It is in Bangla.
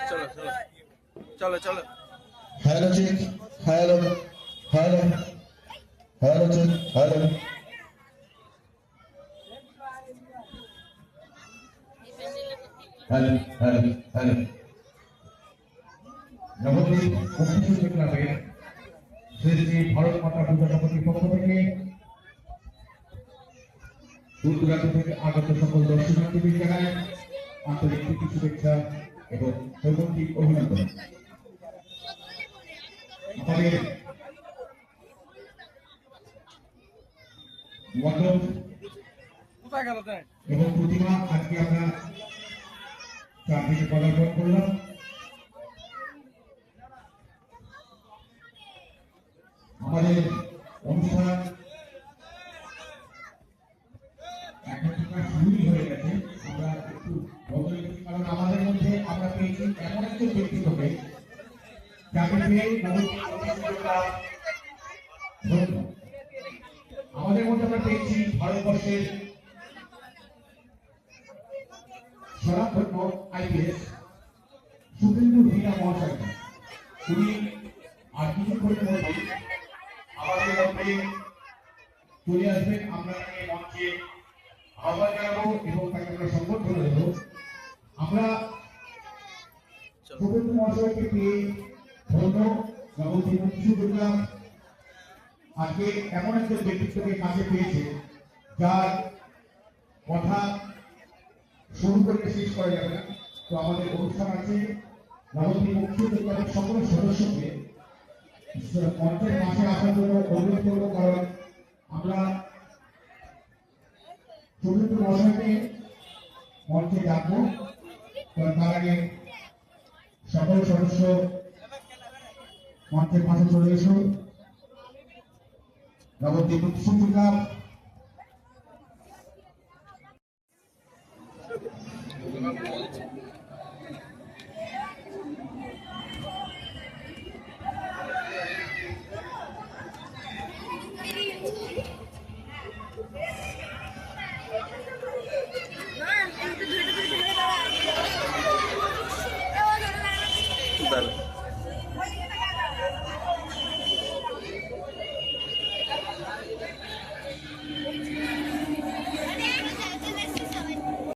चलो चलो चलो चलो hello check hello hello hello check hello hello hello hello Jagati উপস্থিত থাকবে শ্রী শ্রী ভারত মাতা পূজা জগতী পক্ষ থেকে দূর থেকে আগত সকল দর্শনার্থীদের জানায় আন্তরিক প্রীতি শুভেচ্ছা এবং নৈবন্তিক অভিনন্দন। আমাদের এবং প্রতিমা আজকে আমরা চারদিকে পদার্পণ করলাম। আমাদের অনুষ্ঠান এখন থেকে শুরুই হয়ে গেছে আমরা একটু বদলে গেছি কারণ আমাদের মধ্যে আমরা পেয়েছি একজন অতিথিরা ধন্য। আমাদের মধ্যে আমরা পেয়েছি ভারতবর্ষের স্বনামধন্য আইপিএস সুখেন্দু ভীরা মহাশয়। তিনি আর কিছুক্ষণের মধ্যে আমাদের মধ্যে চলে আসবেন। আমরা তাকে মঞ্চে আহ্বান জানাব এবং তাকে আমরা সম্বর্ধনা দেবো আমরা আজকে এমন একজন ব্যক্তিত্বকে কাছে পেয়েছে, যার কথা শুরু করে শেষ করা যাবে না। তো আমাদের অনুষ্ঠান আছে নবদ্বীপ মুক্তিযোদ্ধাদের সকল সদস্যকে মঞ্চের মাঝে আসার জন্য অনুরোধ করব, কারণ আমরা সুমিত্র মহাশয়কে মঞ্চে ডাকবো তার আগে সকল সদস্য মঞ্চের পাশে চলে এসো। নবদ্বীপ মুক্তিযোদ্ধা Dale.